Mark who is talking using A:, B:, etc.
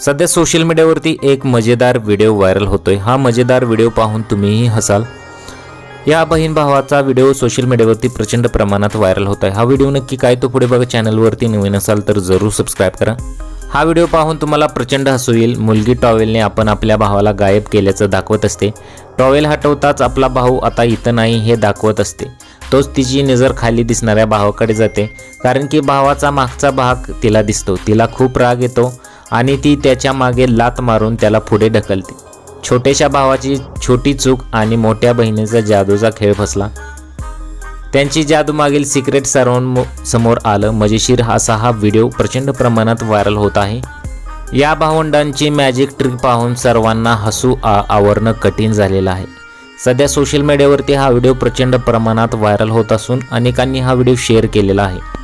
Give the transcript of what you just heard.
A: सध्या सोशल मीडियावरती एक मजेदार व्हिडिओ व्हायरल होतोय. हा मजेदार व्हिडिओ पाहून तुम्हीही हसाल. या बहीण भावाचा व्हिडिओ सोशल मीडियावरती प्रचंड प्रमाणात व्हायरल होत आहे. हा व्हिडिओ नक्की काय? तो पुढे बघा. चॅनलवरती नवीन असाल तर जरूर सबस्क्राईब करा. हा व्हिडिओ पाहून तुम्हाला प्रचंड हसू येईल. मुलगी टॉवेलने आपण आपल्या भावाला गायब केल्याचं दाखवत असते. टॉवेल हटवताच आपला भाऊ आता इथं नाही हे दाखवत असते. तोच तिची नजर खाली दिसणाऱ्या भावाकडे जाते. कारण की भावाचा मागचा भाग तिला दिसतो. तिला खूप राग येतो. आणि ती त्याच्यामागे लात मारून त्याला पुढे ढकलते. छोट्याशा भावाची छोटी चूक आणि मोठ्या बहिणीचा जादूचा खेळ फसला. त्यांची जादू मागील सिक्रेट सर्वांमो समोर आलं. मजेशीर असा हा व्हिडिओ प्रचंड प्रमाणात व्हायरल होत आहे. या भावंडांची मॅजिक ट्रिक पाहून सर्वांना हसू आ आवरणं कठीण झालेलं आहे. सध्या सोशल मीडियावरती हा व्हिडिओ प्रचंड प्रमाणात व्हायरल होत असून अनेकांनी हा व्हिडिओ शेअर केलेला आहे.